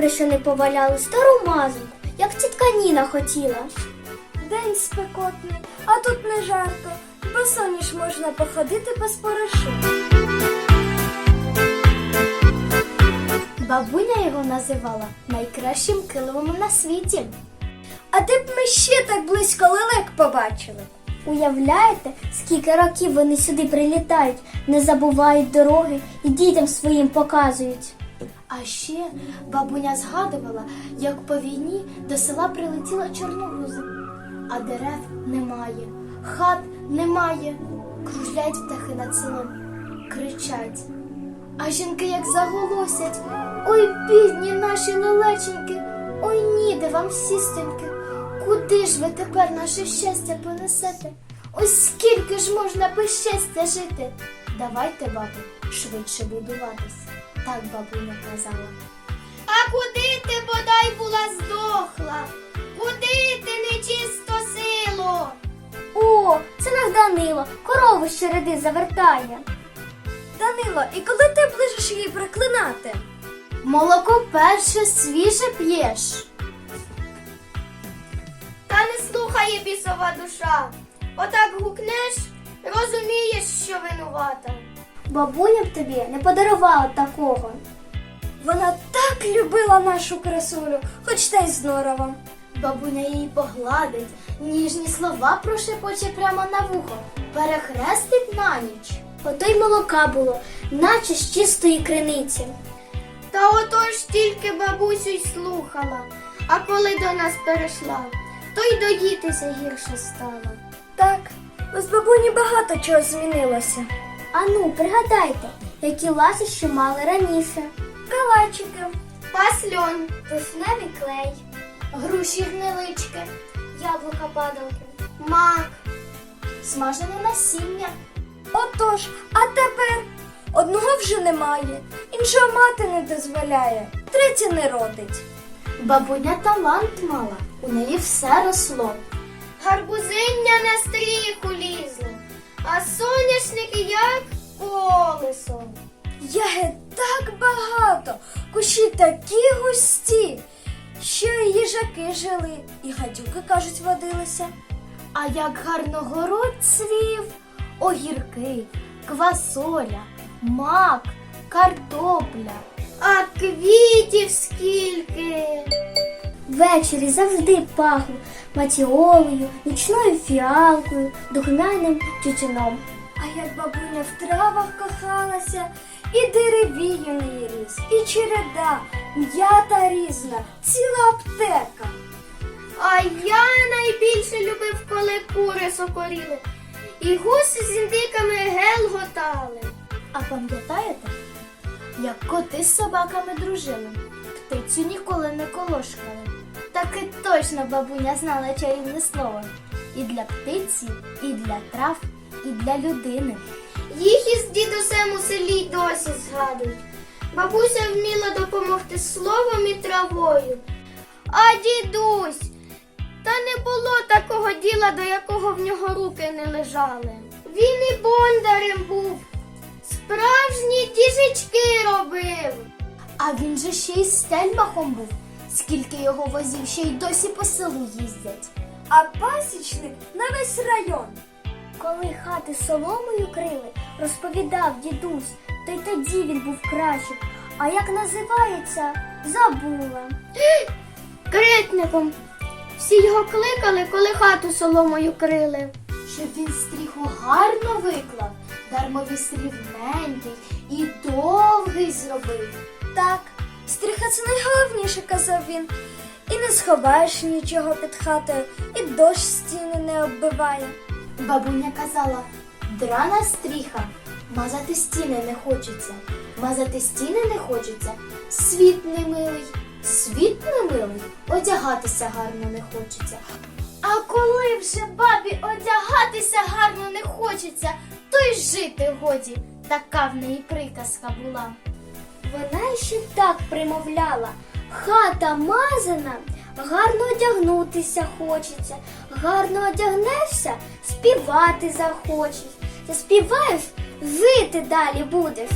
Добре, що не поваляли стару мазанку, як тітка Ніна хотіла. День спекотний, а тут не жарко. Босоніж можна походити по споришу. Бабуня його називала найкращим килимом на світі. А де б ми ще так близько лелек побачили? Уявляєте, скільки років вони сюди прилітають, не забувають дороги і дітям своїм показують. А ще бабуня згадувала, як по війні до села прилетіла чорногуза, а дерев немає, хат немає, кружляють птахи над селом, кричать. А жінки як заголосять. Ой, бідні наші лелеченьки, ой ніде вам сістеньки. Куди ж ви тепер наше щастя понесете? Ось скільки ж можна без щастя жити? Давайте, бабу, швидше будуватись. Так бабуня казала. А куди ти бодай була здохла? Куди ти нечисто сило? О, це наш Данило, корову з череди завертає. Данило, і коли ти ближиш її проклинати? Молоко перше свіже п'єш. Та не слухає бісова душа. Отак гукнеш, розумієш, що винувата. Бабуня б тобі не подарувала такого. Вона так любила нашу красулю, хоч та й з норовом. Бабуня її погладить, ніжні слова прошепоче прямо на вухо, перехрестить на ніч. Ото й молока було, наче з чистої криниці. Та отож тільки бабусю й слухала, а коли до нас перейшла, то й доїтися гірше стало. Так, з бабуні багато чого змінилося. Ану, пригадайте, які ласощі мали раніше. Калачики, Пасльон, Вишневий клей, груші гнилички, яблука падалки, мак, смажене насіння. Отож, а тепер одного вже немає, іншого мати не дозволяє, третє не родить. Бабуня талант мала, у неї все росло. гарбузиння на стріху лізло, а соняшники як колесо. Ягід так багато, кущі такі густі, що і їжаки жили, і гадюки, кажуть, водилися. А як гарно город цвів, огірки, квасоля, мак, картопля. А квітів скільки. Ввечері завжди пахло матіолою, нічною фіалкою, духмяним тютюном. А як бабуня в травах кохалася, і деревій у неї ріс, і череда, м'ята різна, ціла аптека. А я найбільше любив, коли кури сокоріли, і гуси з індиками гелготали. А пам'ятаєте, як коти з собаками дружили? Птицю ніколи не колошкали. Точно бабуня знала чарівне слово. І для птиці, і для трав, і для людини. Їх із дідусем у селі й досі згадують. Бабуся вміла допомогти словом і травою. А дідусь, та не було такого діла, до якого в нього руки не лежали. Він і бондарем був, справжні діжечки робив. А він же ще й стельмахом був, скільки його возів, ще й досі по селу їздять. А пасічник на весь район. Коли хати соломою крили, розповідав дідусь, то й тоді він був кращим. А як називається, забула. Критником. Всі його кликали, коли хату соломою крили. Щоб він стріху гарно виклав, дармовість рівненький і довгий зробив. Так, стріха це найголовніше, казав він. І не сховаєш нічого під хатою, і дощ стіни не оббиває. Бабуня казала, драна стріха, мазати стіни не хочеться, мазати стіни не хочеться, світ не милий, світ не милий, одягатися гарно не хочеться. А коли вже бабі одягатися гарно не хочеться, то й жити годі, така в неї приказка була. Вона ще так примовляла. Хата мазана, гарно одягнутися хочеться, гарно одягнешся, співати захочеш. Заспіваєш, жити далі будеш.